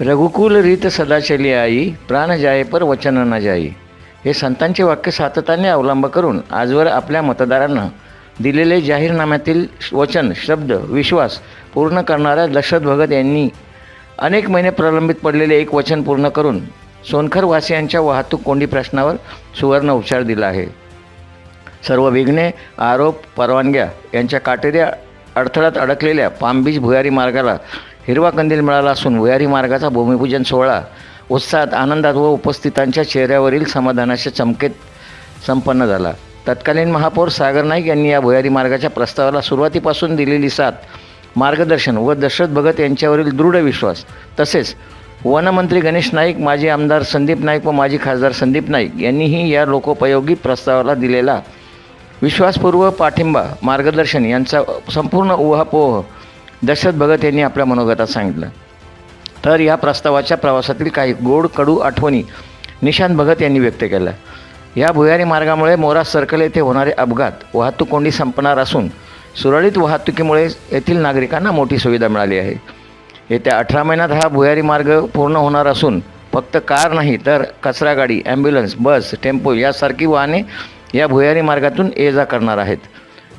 रघुकुल रीत सदाचली आई प्राण जाये पर वचन न जाई. हे संतांचे वाक्य सातत्याने अवलंब करून आजवर आपल्या मतदारांना दिलेले जाहीरनाम्यातील वचन शब्द विश्वास पूर्ण करणाऱ्या दशरथ भगत यांनी अनेक महिने प्रलंबित पडलेले एक वचन पूर्ण करून सोनखर वासियांच्या वाहतूक कोंडी प्रश्नावर सुवर्ण उपचार दिला आहे. सर्व विघ्ने आरोप परवानग्या यांच्या काटेरी अडथळ्यात अडकलेल्या पामबीच भुयारी मार्गाला हिरवा कंदील मिळाला असून भुयारी मार्गाचा भूमिपूजन सोहळा उत्साहात आनंदात व उपस्थितांच्या चेहऱ्यावरील समाधानाच्या चमकेत संपन्न झाला. तत्कालीन महापौर सागर नाईक यांनी या भुयारी मार्गाच्या प्रस्तावाला सुरुवातीपासून दिलेली साथ मार्गदर्शन व दशरथ भगत यांच्यावरील दृढ विश्वास तसेच वनमंत्री गणेश नाईक माजी आमदार संदीप नाईक व माजी खासदार संदीप नाईक यांनीही या लोकोपयोगी प्रस्तावाला दिलेला विश्वासपूर्व पाठिंबा मार्गदर्शन यांचा संपूर्ण उहापोह दशरथ भगत यांनी आपल्या मनोगतात सांगितलं. तर या प्रस्तावाच्या प्रवासातील काही गोड कडू आठवणी निशांत भगत यांनी व्यक्त केल्या. या भुयारी मार्गामुळे मोरा सर्कल येथे होणारे अपघात वाहतूक कोंडी संपणार असून सुरळीत वाहतुकीमुळे येथील नागरिकांना मोठी सुविधा मिळाली आहे. येत्या अठरा महिन्यात हा भुयारी मार्ग पूर्ण होणार असून फक्त कार नाही तर कचरा गाडी ॲम्ब्युलन्स बस टेम्पो यासारखी वाहने या भुयारी मार्गातून ये जा करणार आहेत.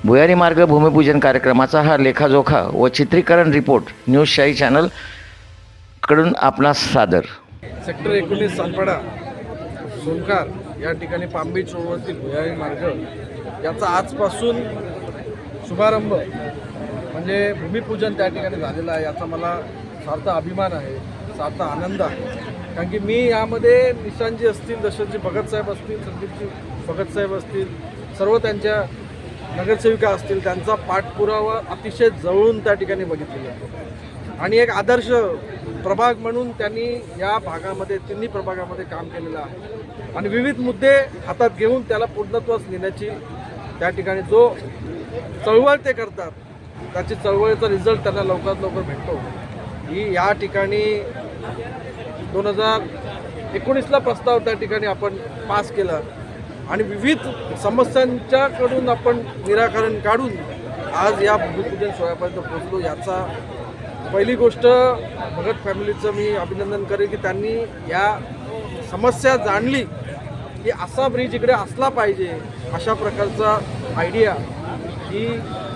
भुयारी मार्ग भूमिपूजन कार्यक्रमाचा हा लेखाजोखा व चित्रीकरण रिपोर्ट न्यूज शाही चॅनलकडून आपणास सादर. सेक्टर एकोणीस सालपाडा सोनकार या ठिकाणी पांबी चोळवरती भुयारी मार्ग याचा आजपासून शुभारंभ म्हणजे भूमिपूजन त्या ठिकाणी झालेलं आहे याचा मला सार्थ अभिमान आहे सार्थ आनंद आहे. कारण की मी यामध्ये निशांजी असतील दशरथजी भगतसाहेब असतील संदीपजी भगतसाहेब असतील सर्व त्यांच्या नगरसेविका असतील त्यांचा पाठपुरावा अतिशय जवळून त्या ठिकाणी बघितलेला आहे. आणि एक आदर्श प्रभाग म्हणून त्यांनी या भागामध्ये तिन्ही प्रभागामध्ये काम केलेलं आहे. आणि विविध मुद्दे हातात घेऊन त्याला पूर्णत्वास नेण्याची त्या ठिकाणी जो चळवळ ते करतात त्याची चळवळीचा रिझल्ट त्यांना लवकरात लवकर भेटतो. ही या ठिकाणी दोन हजार एकोणीसला प्रस्ताव त्या ठिकाणी आपण पास केला. आणि विविध समस्यांच्याकडून आपण निराकरण काढून आज या भूमिपूजन सोहळ्यापर्यंत पोहोचलो. याचा पहिली गोष्ट भगत फॅमिलीचं मी अभिनंदन करेन की त्यांनी या समस्या जाणली की असा ब्रिज इकडे असला पाहिजे अशा प्रकारचा आयडिया ही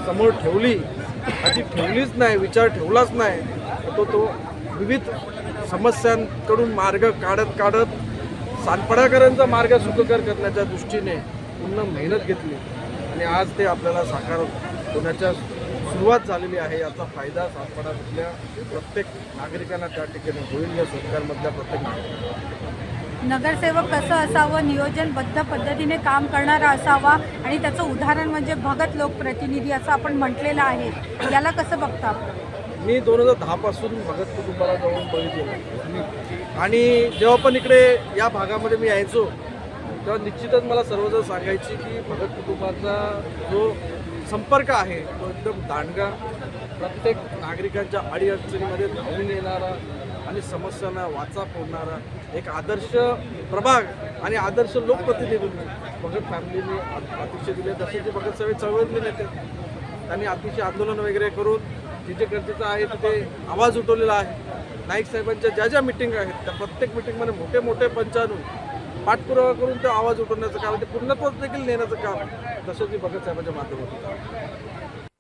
समोर ठेवली. आणि ती ठेवलीच नाही विचार ठेवलाच नाही. तो तो विविध समस्यांकडून मार्ग काढत काढत सानपडाकरांचा मार्ग सुखकर करण्याच्या दृष्टीने पूर्ण मेहनत घेतली. आणि आज ते आपल्याला साकार होण्याच्या सुरुवात झालेली आहे. याचा फायदा सातपाडामधल्या प्रत्येक नागरिकांना त्या ठिकाणी होईल या सरकारमधल्या प्रत्येक नागरिकांना. नगरसेवक कसं असावं? नियोजनबद्ध पद्धतीने काम करणारा असावा? आणि त्याचं उदाहरण म्हणजे भगत लोकप्रतिनिधी असं आपण म्हटलेलं आहे. याला कसं बघता मी दोन हजार दहापासून भगत कुटुंबाला जाऊन बघितलेलं आणि जेव्हा पण इकडे या भागामध्ये मी यायचो तेव्हा निश्चितच मला सर्वजण सांगायची की भगत कुटुंबाचा जो संपर्क आहे तो एकदम दांडगा. प्रत्येक नागरिकांच्या अडीअडचणीमध्ये धावून येणारा आणि समस्यांना वाचा फोडणारा एक आदर्श प्रभाग आणि आदर्श लोकप्रतिनिधी भगत फॅमिलीने अतिशय दिले. तसे ते भगत सगळे चळवळले नेते त्यांनी अतिशय आंदोलन वगैरे करून जिथे गरजेचं आहे तिथे आवाज उठवलेला आहे. नाईक साहेबांच्या ज्या ज्या मिटिंग आहेत त्या प्रत्येक मिटिंगमध्ये मोठे मोठे पंचानू पाठपुरावा करून ते आवाज उठवण्याचं काम ते पूर्णत्वाच देखील नेण्याचं काम दशरथजी भगत साहेबांच्या माध्यमातून